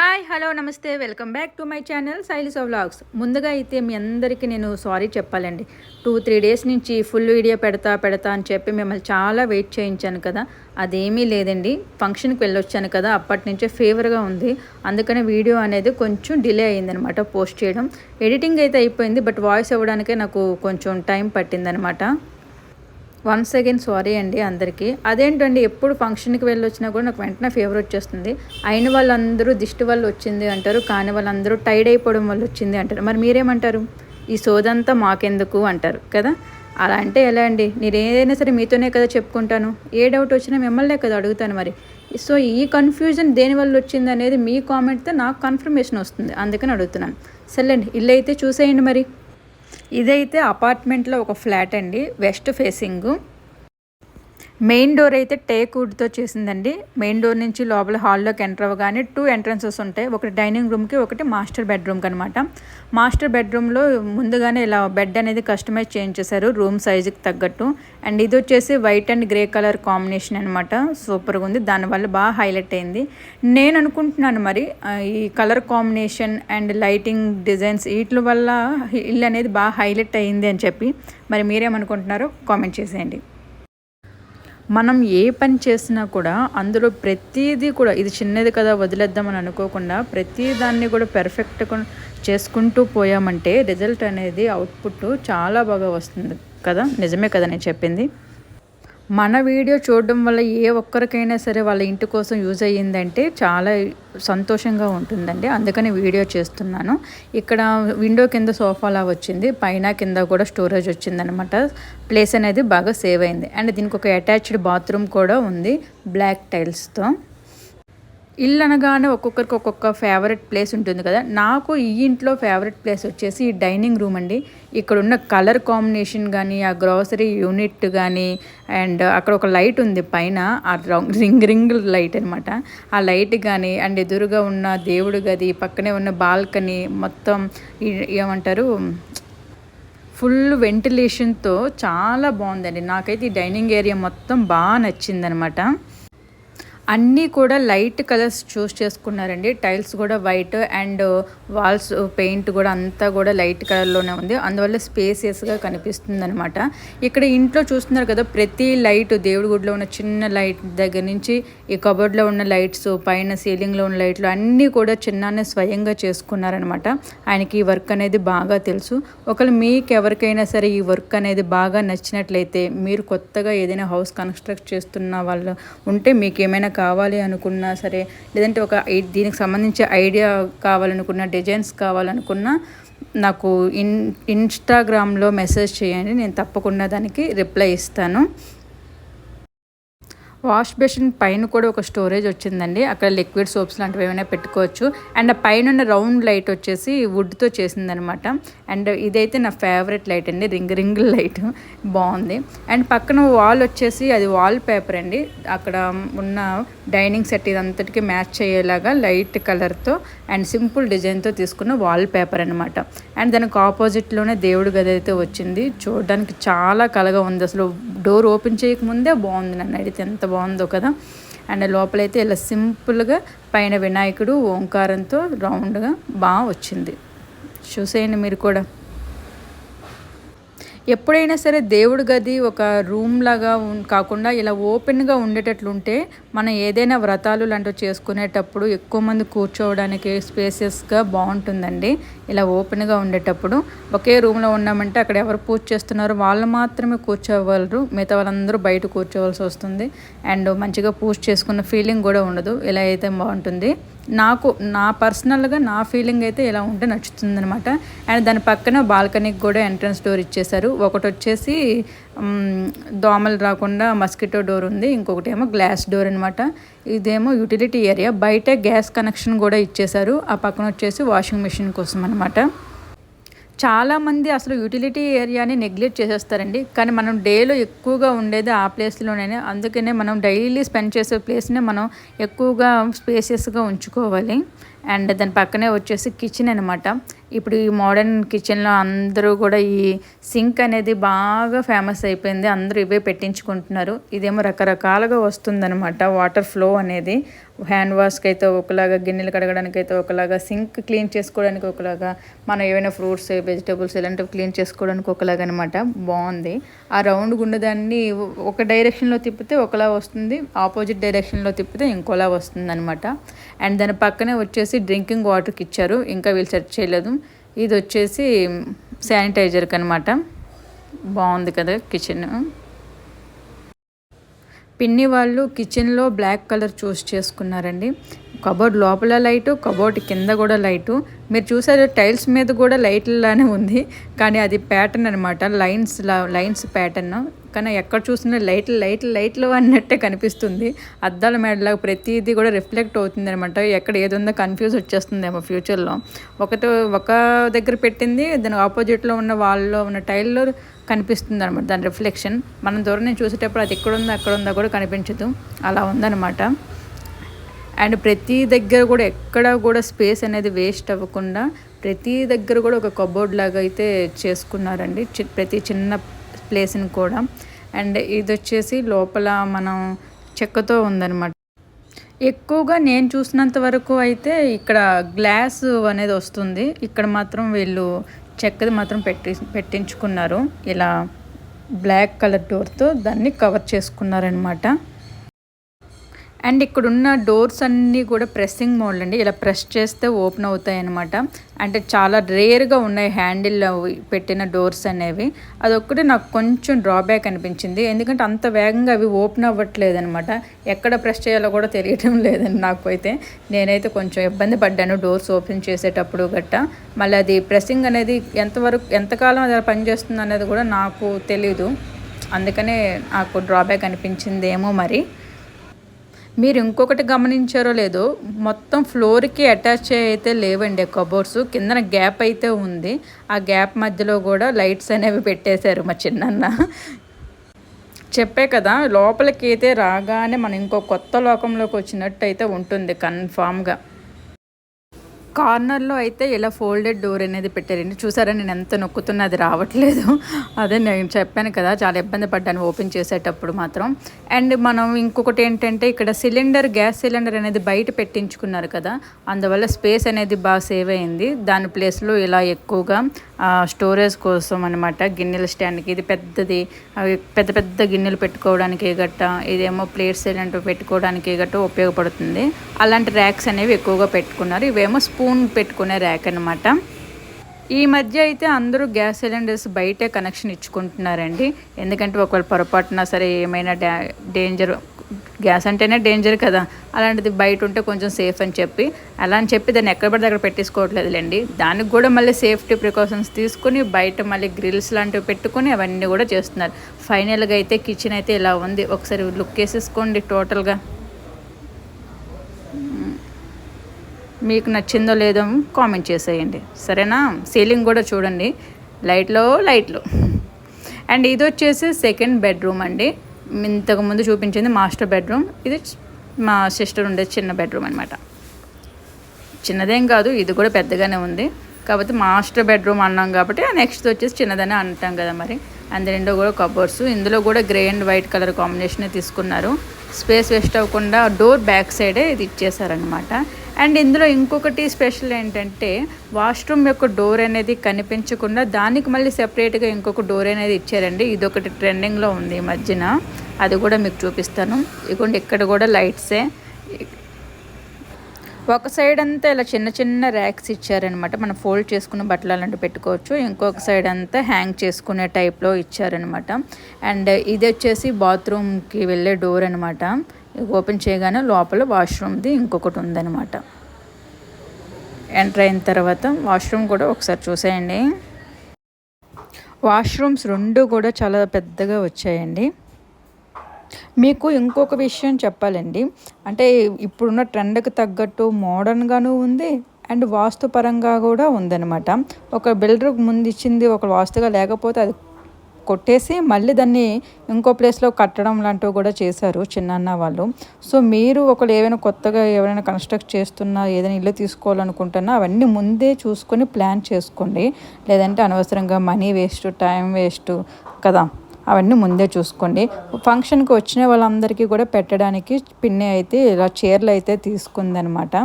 Hi hello నమస్తే welcome back to my channel సైలిస్ of vlogs. ముందుగా అయితే మీ అందరికీ నేను సారీ చెప్పాలండి. టూ త్రీ డేస్ నుంచి ఫుల్ వీడియో పెడతా పెడతా అని చెప్పి మిమ్మల్ని చాలా వెయిట్ చేయించాను కదా. అదేమీ లేదండి. ఫంక్షన్కి వెళ్ళొచ్చాను కదా. అప్పటి నుంచే ఫేవర్గా ఉంది. అందుకనే వీడియో అనేది కొంచెం డిలే అయిందనమాట పోస్ట్ చేయడం. ఎడిటింగ్ అయితే అయిపోయింది బట్ వాయిస్ ఇవ్వడానికే నాకు కొంచెం టైం పట్టిందనమాట. వన్స్ అగైన్ సారీ అండి అందరికీ. అదేంటండి ఎప్పుడు ఫంక్షన్కి వెళ్ళి వచ్చినా కూడా నాకు వెంటనే ఫీవర్ వచ్చేస్తుంది. అయిన వాళ్ళందరూ దిష్టి వల్ల వచ్చింది అంటారు కాని వాళ్ళందరూ టైడ్ అయిపోవడం వల్ల వచ్చింది అంటారు. మరి మీరేమంటారు? ఈ సోదంతా మాకెందుకు అంటారు కదా? అలా అంటే ఎలా అండి? నేను ఏదైనా సరే మీతోనే కదా చెప్పుకుంటాను. ఏ డౌట్ వచ్చినా మిమ్మల్నే కదా అడుగుతాను మరి. సో ఈ కన్ఫ్యూజన్ దేనివల్ల వచ్చింది అనేది మీ కామెంట్తో నాకు కన్ఫర్మేషన్ వస్తుంది. అందుకని అడుగుతున్నాను. సర్లేండి ఇల్లు అయితే చూసేయండి మరి. ఇదైతే అపార్ట్మెంట్లో ఒక ఫ్లాట్ అండి వెస్ట్ ఫేసింగ్ మెయిన్ డోర్ అయితే టేక్ వుడ్తో చేసిందండి. మెయిన్ డోర్ నుంచి లోపల హాల్లోకి ఎంటర్ అవ్వగానే టూ ఎంట్రన్సెస్ ఉంటాయి. ఒకటి డైనింగ్ రూమ్కి ఒకటి మాస్టర్ బెడ్రూమ్కి అనమాట మాస్టర్ బెడ్రూమ్లో ముందుగానే ఇలా బెడ్ అనేది కస్టమైజ్ చేంజ్ చేశారు రూమ్ సైజుకి తగ్గట్టు. అండ్ ఇది వచ్చేసి white and grey colour combination అనమాట సూపర్గా ఉంది. దానివల్ల బాగా హైలైట్ అయింది. నేను అనుకుంటున్నాను మరి ఈ colour combination and lighting designs వీటి వల్ల ఇల్లు అనేది బాగా హైలైట్ అయింది అని చెప్పి. మరి మీరేమనుకుంటున్నారో కామెంట్ చేసేయండి. మనం ఏ పని చేసినా కూడా అందులో ప్రతిదీ కూడా ఇది చిన్నది కదా వదిలేద్దామని అనుకోకుండా ప్రతి దాన్ని కూడా పెర్ఫెక్ట్ చేసుకుంటూ పోయామంటే రిజల్ట్ అనేది అవుట్పుట్ చాలా బాగా వస్తుంది కదా? నిజమే కదా నేను చెప్పింది? మన వీడియో చూడడం వల్ల ఏ ఒక్కరికైనా సరే వాళ్ళ ఇంటి కోసం యూజ్ అయ్యిందంటే చాలా సంతోషంగా ఉంటుందండి. అందుకని వీడియో చేస్తున్నాను. ఇక్కడ విండో కింద సోఫాలా వచ్చింది. పైన కింద కూడా స్టోరేజ్ వచ్చిందనమాట ప్లేస్ అనేది బాగా సేవ్ అయింది. అండ్ దీనికి ఒక అటాచ్డ్ బాత్రూమ్ కూడా ఉంది. బ్లాక్ టైల్స్తో ఇల్లు అనగానే ఒక్కొక్కరికి ఒక్కొక్క ఫేవరెట్ ప్లేస్ ఉంటుంది కదా. నాకు ఈ ఇంట్లో ఫేవరెట్ ప్లేస్ వచ్చేసి ఈ డైనింగ్ రూమ్ అండి. ఇక్కడ ఉన్న కలర్ కాంబినేషన్ కానీ ఆ గ్రోసరీ యూనిట్ కానీ అండ్ అక్కడ ఒక లైట్ ఉంది పైన. ఆ రింగ్ రింగ్ లైట్ అనమాట ఆ లైట్ కానీ అండ్ ఎదురుగా ఉన్న దేవుడు గది పక్కనే ఉన్న బాల్కనీ మొత్తం ఏమంటారు ఫుల్ వెంటిలేషన్తో చాలా బాగుందండి. నాకైతే ఈ డైనింగ్ ఏరియా మొత్తం బాగా నచ్చిందనమాట అన్నీ కూడా లైట్ కలర్స్ చూస్ చేసుకున్నారండి. టైల్స్ కూడా వైట్ అండ్ వాల్స్ పెయింట్ కూడా అంతా కూడా లైట్ కలర్లోనే ఉంది. అందువల్ల స్పేసియస్గా కనిపిస్తుంది అనమాట ఇక్కడ ఇంట్లో చూస్తున్నారు కదా ప్రతి లైట్ దేవుడి గుడిలో ఉన్న చిన్న లైట్ దగ్గర నుంచి ఈ కబోర్డ్లో ఉన్న లైట్స్ పైన సీలింగ్లో ఉన్న లైట్లు అన్నీ కూడా చిన్ననే స్వయంగా చేసుకున్నారనమాట ఆయనకి ఈ వర్క్ అనేది బాగా తెలుసు. ఒకవేళ మీకు ఎవరికైనా సరే ఈ వర్క్ అనేది బాగా నచ్చినట్లయితే మీరు కొత్తగా ఏదైనా హౌస్ కన్స్ట్రక్ట్ చేస్తున్న వాళ్ళు ఉంటే మీకు ఏమైనా కావాలి అనుకున్నా సరే లేదంటే ఒక దీనికి సంబంధించి ఐడియా కావాలనుకున్న డిజైన్స్ కావాలనుకున్నా నాకు ఇన్ ఇన్స్టాగ్రామ్లో మెసేజ్ చేయండి నేను తప్పకుండా దానికి రిప్లై ఇస్తాను. వాష్ బేసిన్ పైన కూడా ఒక స్టోరేజ్ వచ్చిందండి. అక్కడ లిక్విడ్ సోప్స్ లాంటివి ఏమైనా పెట్టుకోవచ్చు. అండ్ పైన రౌండ్ లైట్ వచ్చేసి వుడ్తో చేసిందనమాట అండ్ ఇదైతే నా ఫేవరెట్ లైట్ అండి. Ring ring light. బాగుంది. అండ్ పక్కన వాల్ వచ్చేసి అది వాల్ పేపర్ అండి. అక్కడ ఉన్న డైనింగ్ సెట్ ఇదంతటికి మ్యాచ్ అయ్యేలాగా లైట్ కలర్తో అండ్ సింపుల్ డిజైన్తో తీసుకున్న వాల్ పేపర్ అనమాట అండ్ దానికి ఆపోజిట్లోనే దేవుడి గది అయితే వచ్చింది. చూడడానికి చాలా కలగా ఉంది. అసలు డోర్ ఓపెన్ చేయకముందే బాగుంది నన్ను అడిగితే. ఎంత బాగుందో కదా. అండ్ లోపలైతే ఇలా సింపుల్గా పైన వినాయకుడు ఓంకారంతో రౌండ్గా బాగా వచ్చింది. చూసేయండి మీరు కూడా. ఎప్పుడైనా సరే దేవుడి గది ఒక రూమ్ లాగా కాకుండా ఇలా ఓపెన్గా ఉండేటట్లుంటే మనం ఏదైనా వ్రతాలు లాంటివి చేసుకునేటప్పుడు ఎక్కువ మంది కూర్చోవడానికి స్పేసెస్గా బాగుంటుందండి. ఇలా ఓపెన్గా ఉండేటప్పుడు ఒకే రూమ్లో ఉన్నామంటే అక్కడ ఎవరు పూజ చేస్తున్నారో వాళ్ళు మాత్రమే కూర్చోగలరు మిగతా వాళ్ళందరూ బయట కూర్చోవలసి వస్తుంది. అండ్ మంచిగా పూజ చేసుకున్న ఫీలింగ్ కూడా ఉండదు. ఇలా అయితే బాగుంటుంది. నాకు నా పర్సనల్గా నా ఫీలింగ్ అయితే ఇలా ఉంటే నచ్చుతుంది అనమాట అండ్ దాని పక్కన బాల్కనీకి కూడా ఎంట్రన్స్ డోర్ ఇచ్చేశారు. ఒకటి వచ్చేసి దోమలు రాకుండా మస్కిటో డోర్ ఉంది. ఇంకొకటి ఏమో గ్లాస్ డోర్ అనమాట ఇదేమో యూటిలిటీ ఏరియా. బయట గ్యాస్ కనెక్షన్ కూడా ఇచ్చేశారు. ఆ పక్కన వచ్చేసి వాషింగ్ మిషన్ కోసం అనమాట చాలామంది అసలు యూటిలిటీ ఏరియాని నెగ్లెక్ట్ చేసేస్తారండి. కానీ మనం డేలో ఎక్కువగా ఉండేది ఆ ప్లేస్లోనే అందుకనే మనం డైలీ స్పెండ్ చేసే ప్లేస్ని మనం ఎక్కువగా స్పేసియస్గా ఉంచుకోవాలి. అండ్ దాని పక్కనే వచ్చేసి కిచెన్ అనమాట ఇప్పుడు ఈ మోడర్న్ కిచెన్లో అందరూ కూడా ఈ సింక్ అనేది బాగా ఫేమస్ అయిపోయింది. అందరూ ఇవే పెట్టించుకుంటున్నారు. ఇదేమో రకరకాలుగా వస్తుందన్నమాట. వాటర్ ఫ్లో అనేది. హ్యాండ్ వాష్కి అయితే ఒకలాగా గిన్నెలు కడగడానికి అయితే ఒకలాగా సింక్ క్లీన్ చేసుకోవడానికి ఒకలాగా మనం ఏవైనా ఫ్రూట్స్ వెజిటేబుల్స్ ఇలాంటివి క్లీన్ చేసుకోవడానికి ఒకలాగా అనమాట బాగుంది. ఆ రౌండ్ గుండెదాన్ని ఒక డైరెక్షన్లో తిప్పితే ఒకలా వస్తుంది. ఆపోజిట్ డైరెక్షన్లో తిప్పితే ఇంకోలా వస్తుంది అనమాట అండ్ దాని పక్కనే వచ్చేసి డ్రింకింగ్ వాటర్కి ఇచ్చారు. ఇంకా వీళ్ళు సెర్చ్ చేయలేదు. ఇది వచ్చేసి శానిటైజర్కి అనమాట బాగుంది కదా కిచెన్. పిన్ని వాళ్ళు కిచెన్లో బ్లాక్ కలర్ చూస్ చేసుకున్నారండి. కబోర్డ్ లోపల లైటు కబోర్డ్ కింద కూడా లైటు. మీరు చూసారు టైల్స్ మీద కూడా లైట్లానే ఉంది. కానీ అది ప్యాటర్న్ అనమాట లైన్స్ లైన్స్ ప్యాటర్న్ కానీ ఎక్కడ చూసినా లైట్లు లైట్లు లైట్లు అన్నట్టే కనిపిస్తుంది. అద్దాల మేడలాగా ప్రతిదీ కూడా రిఫ్లెక్ట్ అవుతుంది అనమాట ఎక్కడ ఏదో కన్ఫ్యూజ్ వచ్చేస్తుందేమో ఫ్యూచర్లో ఒకటి ఒక దగ్గర పెట్టింది దాని ఆపోజిట్లో ఉన్న వాళ్ళలో ఉన్న టైల్లో కనిపిస్తుంది అనమాట దాని రిఫ్లెక్షన్ మనం దూరం చూసేటప్పుడు అది ఎక్కడ ఉందో అక్కడ ఉందో కూడా కనిపించదు. అలా ఉందన్నమాట. అండ్ ప్రతి దగ్గర కూడా ఎక్కడ కూడా స్పేస్ అనేది వేస్ట్ అవ్వకుండా ప్రతి దగ్గర కూడా ఒక కబోర్డ్ లాగా అయితే చేసుకున్నారండి. ప్రతి చిన్న ప్లేస్ని కూడా. అండ్ ఇది వచ్చేసి లోపల మనం చెక్కతో ఉందన్నమాట. ఎక్కువగా నేను చూసినంత వరకు అయితే ఇక్కడ గ్లాస్ అనేది వస్తుంది. ఇక్కడ మాత్రం వీళ్ళు చెక్కది మాత్రం పెట్టి పెట్టించుకున్నారు. ఇలా బ్లాక్ కలర్ డోర్తో దాన్ని కవర్ చేసుకున్నారనమాట అండ్ ఇక్కడ ఉన్న డోర్స్ అన్నీ కూడా ప్రెస్సింగ్ మోడల్ అండి. ఇలా ప్రెస్ చేస్తే ఓపెన్ అవుతాయి అనమాట అంటే చాలా రేర్గా ఉన్నాయి హ్యాండిల్ పెట్టిన డోర్స్ అనేవి. అదొక్కటి నాకు కొంచెం డ్రాబ్యాక్ అనిపించింది. ఎందుకంటే అంత వేగంగా అవి ఓపెన్ అవ్వట్లేదు అనమాట ఎక్కడ ప్రెస్ చేయాలో కూడా తెలియటం లేదండి నాకు అయితే నేనైతే కొంచెం ఇబ్బంది పడ్డాను డోర్స్ ఓపెన్ చేసేటప్పుడు గట్ట. మళ్ళీ అది ప్రెస్సింగ్ అనేది ఎంతవరకు ఎంతకాలం అది పనిచేస్తుంది అనేది కూడా నాకు తెలీదు. అందుకనే నాకు డ్రాబ్యాక్ అనిపించిందేమో మరి. మీరు ఇంకొకటి గమనించారో లేదో మొత్తం ఫ్లోర్కి అటాచ్ అయితే లేవండి కబోర్డ్స్. కిందన గ్యాప్ అయితే ఉంది. ఆ గ్యాప్ మధ్యలో కూడా లైట్స్ అనేవి పెట్టేశారు మా చిన్నన్న. చెప్పే కదా లోపలికి అయితే రాగానే మనం ఇంకో కొత్త లోకంలోకి వచ్చినట్టు అయితే ఉంటుంది కన్ఫామ్గా కార్నర్లో అయితే ఇలా ఫోల్డెడ్ డోర్ అనేది పెట్టారండి. చూసారా నేను ఎంత నొక్కుతున్నా అది రావట్లేదు. అదే నేను చెప్పాను కదా చాలా ఇబ్బంది పడ్డాను ఓపెన్ చేసేటప్పుడు మాత్రం. అండ్ మనం ఇంకొకటి ఏంటంటే ఇక్కడ సిలిండర్ గ్యాస్ సిలిండర్ అనేది బయట పెట్టించుకున్నారు కదా అందువల్ల స్పేస్ అనేది బాగా సేవ్ అయింది. దాని ప్లేస్లో ఇలా ఎక్కువగా స్టోరేజ్ కోసం అనమాట గిన్నెల స్టాండ్కి ఇది పెద్దది. పెద్ద పెద్ద గిన్నెలు పెట్టుకోవడానికి గట్ట ఇదేమో ప్లేట్స్ ఇలాంటివి పెట్టుకోవడానికి గట్ట ఉపయోగపడుతుంది. అలాంటి ర్యాక్స్ అనేవి ఎక్కువగా పెట్టుకున్నారు. ఇవేమో స్పూన్ పెట్టుకునే ర్యాక్ అనమాట ఈ మధ్య అయితే అందరూ గ్యాస్ సిలిండర్స్ బయటే కనెక్షన్ ఇచ్చుకుంటున్నారండి. ఎందుకంటే ఒకవేళ పొరపాటున సరే ఏమైనా డా డేంజర్ గ్యాస్ అంటేనే డేంజర్ కదా. అలాంటిది బయట ఉంటే కొంచెం సేఫ్ అని చెప్పి. అలా అని చెప్పి దాన్ని ఎక్కడ పడితే అక్కడ పెట్టేసుకోవట్లేదులేండి. దానికి కూడా మళ్ళీ సేఫ్టీ ప్రికాషన్స్ తీసుకుని బయట మళ్ళీ గ్రిల్స్ లాంటివి పెట్టుకొని అవన్నీ కూడా చేస్తున్నారు. ఫైనల్గా అయితే కిచెన్ అయితే ఇలా ఉంది. ఒకసారి లుక్ వేసేసుకోండి టోటల్గా మీకు నచ్చిందో లేదో కామెంట్ చేసేయండి. సరేనా? సీలింగ్ కూడా చూడండి. లైట్లో లైట్లు అండ్ ఇది వచ్చేసి సెకండ్ బెడ్రూమ్ అండి. ఇంతకుముందు చూపించింది మాస్టర్ బెడ్రూమ్. ఇది మా సిస్టర్ ఉండే చిన్న బెడ్రూమ్ అనమాట చిన్నదేం కాదు ఇది కూడా పెద్దగానే ఉంది. కాకపోతే మాస్టర్ బెడ్రూమ్ అన్నాం కాబట్టి నెక్స్ట్ వచ్చేసి చిన్నదనే అంటాం కదా మరి. అండ్ రెండో కూడా కబోర్డ్స్ ఇందులో కూడా grey and white colour combination తీసుకున్నారు. స్పేస్ వేస్ట్ అవ్వకుండా డోర్ బ్యాక్ సైడే ఇది ఇచ్చేసారనమాట అండ్ ఇందులో ఇంకొకటి స్పెషల్ ఏంటంటే వాష్రూమ్ యొక్క డోర్ అనేది కనిపించకుండా దానికి మళ్ళీ సెపరేట్గా ఇంకొక డోర్ అనేది ఇచ్చారండి. ఇది ఒకటి ట్రెండింగ్లో ఉంది ఈ మధ్యన. అది కూడా మీకు చూపిస్తాను. ఇదిగోండి ఇక్కడ కూడా లైట్సే. ఒక సైడ్ అంతా ఇలా చిన్న చిన్న ర్యాక్స్ ఇచ్చారనమాట. మనం ఫోల్డ్ చేసుకున్న బట్టలు అలాంటివి పెట్టుకోవచ్చు. ఇంకొక సైడ్ అంతా హ్యాంగ్ చేసుకునే టైప్లో ఇచ్చారనమాట. అండ్ ఇది వచ్చేసి బాత్రూమ్కి వెళ్ళే డోర్ అనమాట. ఓపెన్ చేయగానే లోపల వాష్రూమ్ది ఇంకొకటి ఉందన్నమాట. ఎంటర్ అయిన తర్వాత వాష్రూమ్ కూడా ఒకసారి చూసేయండి. వాష్రూమ్స్ రెండు కూడా చాలా పెద్దగా వచ్చాయండి. మీకు ఇంకొక విషయం చెప్పాలండి. అంటే ఇప్పుడున్న ట్రెండ్కి తగ్గట్టు మోడర్న్గాను ఉంది అండ్ వాస్తుపరంగా కూడా ఉందన్నమాట. ఒక బిల్డర్ ముందు ఇచ్చింది ఒక వాస్తుగా లేకపోతే అది కొట్టేసి మళ్ళీ దాన్ని ఇంకో ప్లేస్లో కట్టడం లాంటివి కూడా చేశారు చిన్నన్న వాళ్ళు. సో మీరు ఒకళ్ళు ఏమైనా కొత్తగా ఎవరైనా కన్స్ట్రక్ట్ చేస్తున్నా ఏదైనా ఇల్లు తీసుకోవాలనుకుంటున్నా అవన్నీ ముందే చూసుకొని ప్లాన్ చేసుకోండి. లేదంటే అనవసరంగా మనీ వేస్ట్ టైం వేస్ట్ కదా అవన్నీ ముందే చూసుకోండి. ఫంక్షన్కి వచ్చిన వాళ్ళందరికీ కూడా పెట్టడానికి పిన్ని అయితే ఇలా చీరలు అయితే తీసుకుందనమాట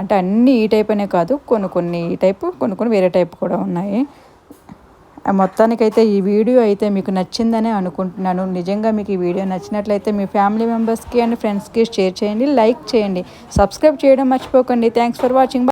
అంటే అన్నీ ఈ టైప్ అనే కాదు కొన్ని కొన్ని ఈ టైపు కొన్ని కొన్ని వేరే టైప్ కూడా ఉన్నాయి. మొత్తానికైతే ఈ వీడియో అయితే మీకు నచ్చిందనే అనుకుంటున్నాను. నిజంగా మీకు ఈ వీడియో నచ్చినట్లయితే మీ ఫ్యామిలీ మెంబర్స్కి అండ్ ఫ్రెండ్స్కి షేర్ చేయండి లైక్ చేయండి. సబ్స్క్రైబ్ చేయడం మర్చిపోకండి. Thanks for watching.